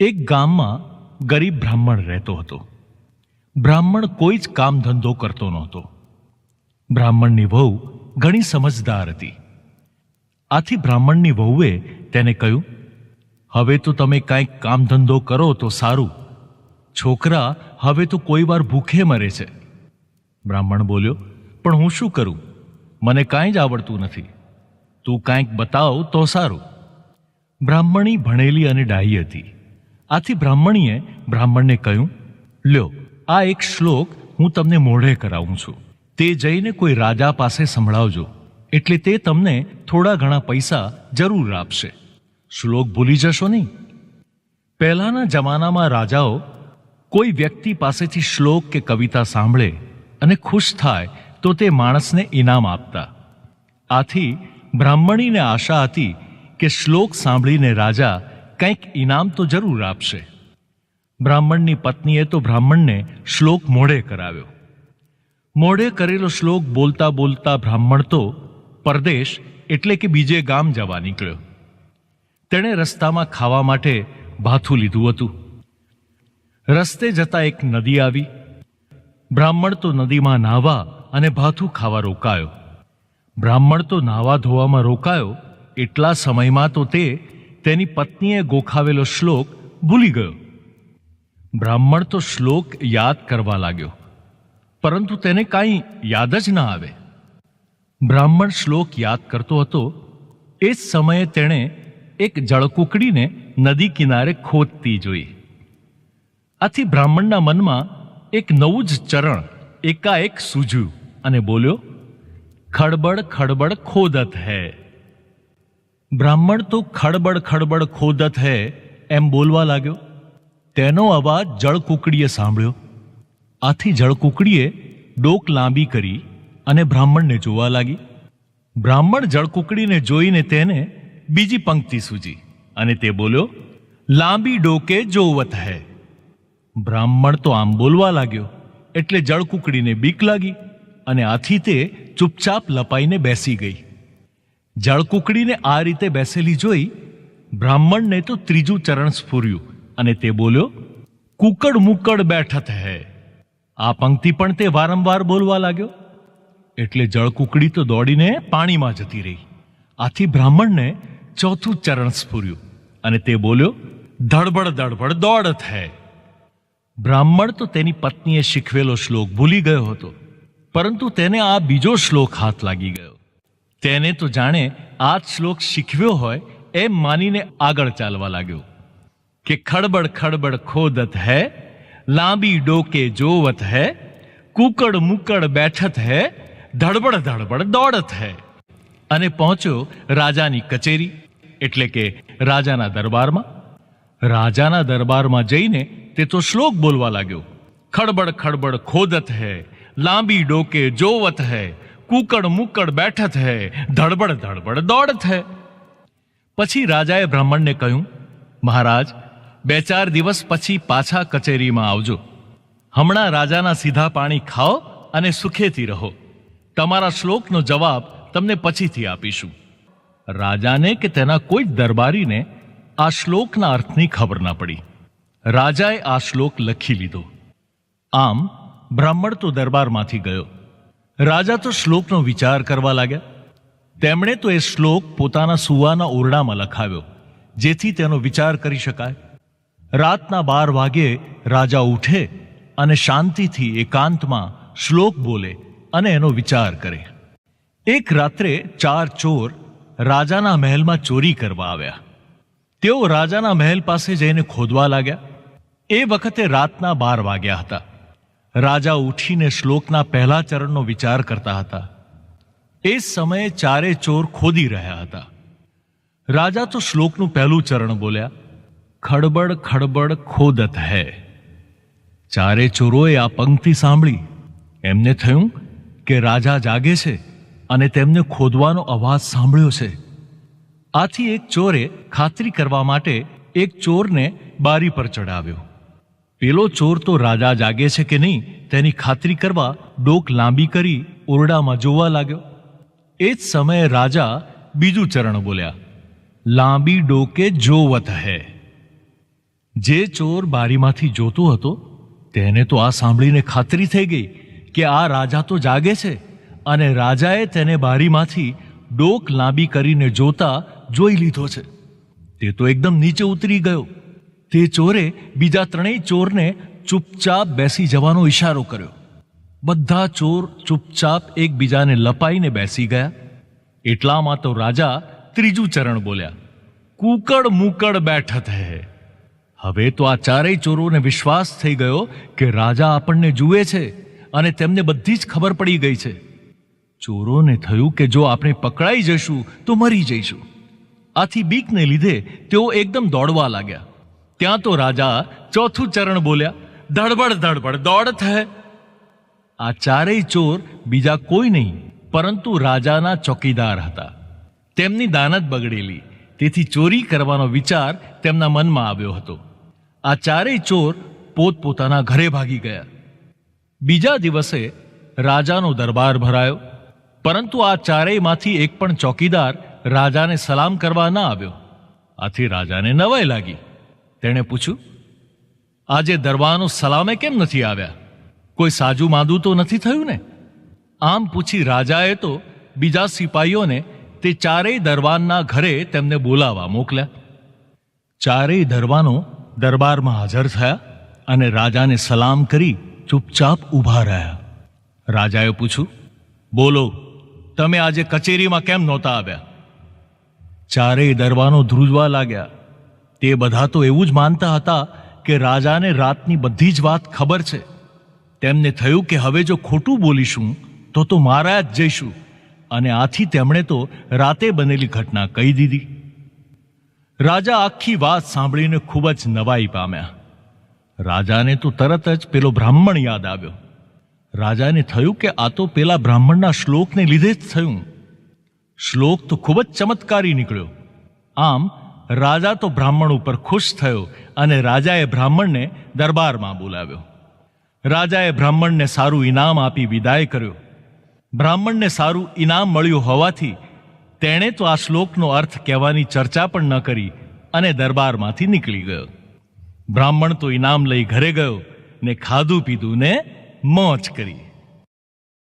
એક ગામમાં ગરીબ બ્રાહ્મણ રહેતો હતો. બ્રાહ્મણ કોઈ જ કામ ધંધો કરતો નહોતો. બ્રાહ્મણની વહુ ઘણી સમજદાર હતી. આથી બ્રાહ્મણની વહુએ તેને કહ્યું, હવે તો તમે કાંઈક કામ ધંધો કરો તો સારું. છોકરા, હવે તો કોઈ વાર ભૂખે મરે છે. બ્રાહ્મણ બોલ્યો, પણ હું શું કરું? મને કાંઈ જ આવડતું નથી. તું કાંઈક બતાવ તો સારું. બ્રાહ્મણી ભણેલી અને ડાહી હતી. આથી બ્રાહ્મણીએ બ્રાહ્મણને કહ્યું, લ્યો, આ એક શ્લોક હું તમને મોઢે કરાવું છું. તે જઈને કોઈ રાજા પાસે સંભળાવજો. એટલે તે તમને થોડા ઘણા પૈસા જરૂર આપશે. શ્લોક ભૂલી જશો નહીં? પહેલાના જમાનામાં રાજાઓ કોઈ વ્યક્તિ પાસેથી શ્લોક કે કવિતા સાંભળે અને ખુશ થાય તો તે માણસને ઇનામ આપતા. આથી બ્રાહ્મણીને આશા હતી કે શ્લોક સાંભળીને રાજા કંઈક ઇનામ તો જરૂર આપશે. બ્રાહ્મણની પત્નીએ તો બ્રાહ્મણને શ્લોક મોઢે કરાવ્યો. મોઢે કરેલો શ્લોક બોલતા બોલતા બ્રાહ્મણ તો પરદેશ એટલે કે બીજે ગામ જવા નીકળ્યો. તેણે રસ્તામાં ખાવા માટે ભાથું લીધું હતું. રસ્તે જતા એક નદી આવી. બ્રાહ્મણ તો નદીમાં નાહવા અને ભાથું ખાવા રોકાયો. બ્રાહ્મણ તો નાહવા ધોવામાં રોકાયો. એટલા સમયમાં તો તે તેની પત્નીએ ગોખાવેલો શ્લોક ભૂલી ગયો. બ્રાહ્મણ તો શ્લોક યાદ કરવા લાગ્યો, પરંતુ તેને કાંઈ યાદ જ ના આવે. બ્રાહ્મણ શ્લોક યાદ કરતો હતો, એ જ સમયે તેણે એક જળકુકડીને નદી કિનારે ખોદતી જોઈ. આથી બ્રાહ્મણના મનમાં એક નવું જ ચરણ, એકાએક સૂજ્યું અને બોલ્યો, ખડબડ ખડબડ ખોદત હૈ. બ્રાહ્મણ તો ખડબડ ખડબડ ખોદત હૈ એમ બોલવા લાગ્યો. તેનો અવાજ જળકુકડીએ સાંભળ્યો. આથી જળકુકડીએ ડોક લાંબી કરી અને બ્રાહ્મણને જોવા લાગી. બ્રાહ્મણ જળકુકડીને જોઈને તેને બીજી પંક્તિ સૂજી અને તે બોલ્યો, લાંબી ડોકે જોવત હૈ. બ્રાહ્મણ તો આમ બોલવા લાગ્યો, એટલે જળકુકડીને બીક લાગી અને આથી તે ચૂપચાપ લપાઈને બેસી ગઈ. જળકુકડીને આ રીતે બેસેલી જોઈ બ્રાહ્મણને તો ત્રીજું ચરણ સ્ફૂર્યું અને તે બોલ્યો, કુકડ મુકડ બેઠત હે. આ પંક્તિ પણ તે વારંવાર બોલવા લાગ્યો. એટલે જળકુકડી તો દોડીને પાણીમાં જતી રહી. આથી બ્રાહ્મણને ચોથું ચરણ સ્ફૂર્યું અને તે બોલ્યો, ધડબડ ધડબડ દોડત હે. બ્રાહ્મણ તો તેની પત્નીએ શીખવેલો શ્લોક ભૂલી ગયો હતો, પરંતુ તેને આ બીજો શ્લોક હાથ લાગી ગયો. તેને તો જાણે આ શ્લોક શીખવ્યો હોય એમ માનીને આગળ ચાલવા લાગ્યો કે ખડબડ ખડબડ ખોદત હૈ, લાંબી ડોકે જોવત હૈ, કુકડ મુકડ બેઠત હૈ, ધડબડ ધડબડ દોડત હૈ. અને પહોંચ્યો રાજાની કચેરી, એટલે કે રાજાના દરબારમાં. રાજાના દરબારમાં જઈને તે તો શ્લોક બોલવા લાગ્યો. ખડબડ ખડબડ ખોદત હૈ, લાંબી ડોકે જોવત હૈ કુકડ મુકડ બેઠત હે, ધડબડ ધડબડ દોડત હે. પછી રાજાએ બ્રાહ્મણને કહ્યું, મહારાજ, બે ચાર દિવસ પછી પાછા કચેરીમાં આવજો. હમણાં રાજાના સીધા પાણી ખાઓ અને સુખેથી રહો. તમારા શ્લોકનો જવાબ તમને પછીથી આપીશું. રાજાને કે તેના કોઈ દરબારીને આ શ્લોકના અર્થની ખબર ના પડી. રાજાએ આ શ્લોક લખી લીધો. આમ બ્રાહ્મણ તો દરબારમાંથી ગયો. રાજા તો શ્લોકનો વિચાર કરવા લાગ્યા. તેમણે તો એ શ્લોક પોતાના સુવાના ઓરડામાં લખાવ્યો, જેથી તેનો વિચાર કરી શકાય. રાતના બાર વાગ્યે રાજા ઉઠે અને શાંતિથી એકાંતમાં શ્લોક બોલે અને એનો વિચાર કરે. એક રાત્રે ચાર ચોર રાજાના મહેલમાં ચોરી કરવા આવ્યા. તેઓ રાજાના મહેલ પાસે જઈને ખોદવા લાગ્યા. એ વખતે રાતના બાર વાગ્યા હતા. રાજા ઉઠીને શ્લોકના પહેલા ચરણનો વિચાર કરતા હતા. એ સમયે ચારે ચોર ખોદી રહ્યા હતા. રાજા તો શ્લોકનું પહેલું ચરણ બોલ્યા, ખડબડ ખડબડ ખોદત હૈ. ચારે ચોરોએ આ પંક્તિ સાંભળી. એમને થયું કે રાજા જાગે છે અને તેમને ખોદવાનો અવાજ સાંભળ્યો છે. આથી એક ચોરે ખાતરી કરવા માટે એક ચોરને બારી પર ચડાવ્યો પેલો ચોર તો રાજા જાગે છે કે નહીં, તેની ખાતરી કરવા ડોક લાંબી કરી ઓરડામાં જોવા લાગ્યો. એ જ સમયે રાજા બીજું ચરણ બોલ્યા, લાંબી ડોકે જોવત હૈ. જે ચોર બારીમાંથી જોતો હતો, તેને તો આ સાંભળીને ખાતરી થઈ ગઈ કે આ રાજા તો જાગે છે અને રાજાએ તેને બારીમાંથી ડોક લાંબી કરીને જોતા જોઈ લીધો છે. તે તો એકદમ નીચે ઉતરી ગયો. તે ચોરે બીજા ત્રણેય ચોરને ચૂપચાપ બેસી જવાનો ઈશારો કર્યો. બધા ચોર ચૂપચાપ એકબીજાને લપાઈને બેસી ગયા. એટલામાં તો રાજા ત્રીજું ચરણ બોલ્યા, કુકડ મુકડ બેઠત હે. હવે તો આ ચારેય ચોરોને વિશ્વાસ થઈ ગયો કે રાજા આપણને જુએ છે અને તેમને બધી જ ખબર પડી ગઈ છે. ચોરોને થયું કે જો આપણે પકડાઈ જશું તો મરી જઈશું. આથી બીકને લીધે તેઓ એકદમ દોડવા લાગ્યા. ત્યાં તો રાજા ચોથું ચરણ બોલ્યા, ધડબડ ધડબડ, દોડ થે આ ચારેય ચોર બીજા કોઈ નહીં, પરંતુ રાજાના ચોકીદાર હતા. તેમની દાનત બગડેલી, તેથી ચોરી કરવાનો વિચાર તેમના મનમાં આવ્યો હતો. આ ચારેય ચોર પોતપોતાના ઘરે ભાગી ગયા. બીજા દિવસે રાજાનો દરબાર ભરાયો, પરંતુ આ ચારેયમાંથી એક પણ ચોકીદાર રાજાને સલામ કરવા ન આવ્યો. આથી રાજાને નવાઈ લાગી. તેણે પૂછ્યું, આજે દરબારનો સલામે કેમ નથી આવ્યા? કોઈ સાજુ માંદું તો નથી થયું ને? આમ પૂછી રાજાએ તો બીજા સિપાહીઓને તે ચારેય દરબારના ઘરે તેમને બોલાવવા મોકલ્યા. ચારેય દરવાનો દરબારમાં હાજર થયા અને રાજાને સલામ કરી ચૂપચાપ ઊભા રહ્યા. રાજાએ પૂછ્યું, બોલો, તમે આજે કચેરીમાં કેમ નહોતા આવ્યા? ચારેય દરવાનો ધ્રુજવા લાગ્યા. તે બધા તો એવું જ માનતા હતા કે રાજાને રાતની બધી જ વાત ખબર છે. તેમને થયું કે હવે જો ખોટું બોલીશું, તો તો મારા જ જઈશું. અને આથી તેમણે તો રાતે બનેલી ઘટના કહી દીધી. રાજા આખી વાત સાંભળીને ખૂબ જ નવાઈ પામ્યા. રાજાને તો તરત જ પેલો બ્રાહ્મણ યાદ આવ્યો. રાજાને થયું કે આ તો પેલા બ્રાહ્મણના શ્લોકને લીધે જ થયું. શ્લોક તો ખૂબ જ ચમત્કારી નીકળ્યો. આમ રાજા તો બ્રાહ્મણ ઉપર ખુશ થયો અને રાજાએ બ્રાહ્મણને દરબારમાં બોલાવ્યો. રાજાએ બ્રાહ્મણને સારું ઇનામ આપી વિદાય કર્યો. બ્રાહ્મણને સારું ઇનામ મળ્યું હોવાથી તેણે તો આ શ્લોકનો અર્થ કહેવાની ચર્ચા પણ ન કરી અને દરબારમાંથી નીકળી ગયો. બ્રાહ્મણ તો ઇનામ લઈ ઘરે ગયો ને ખાધું પીધું ને મોજ કરી.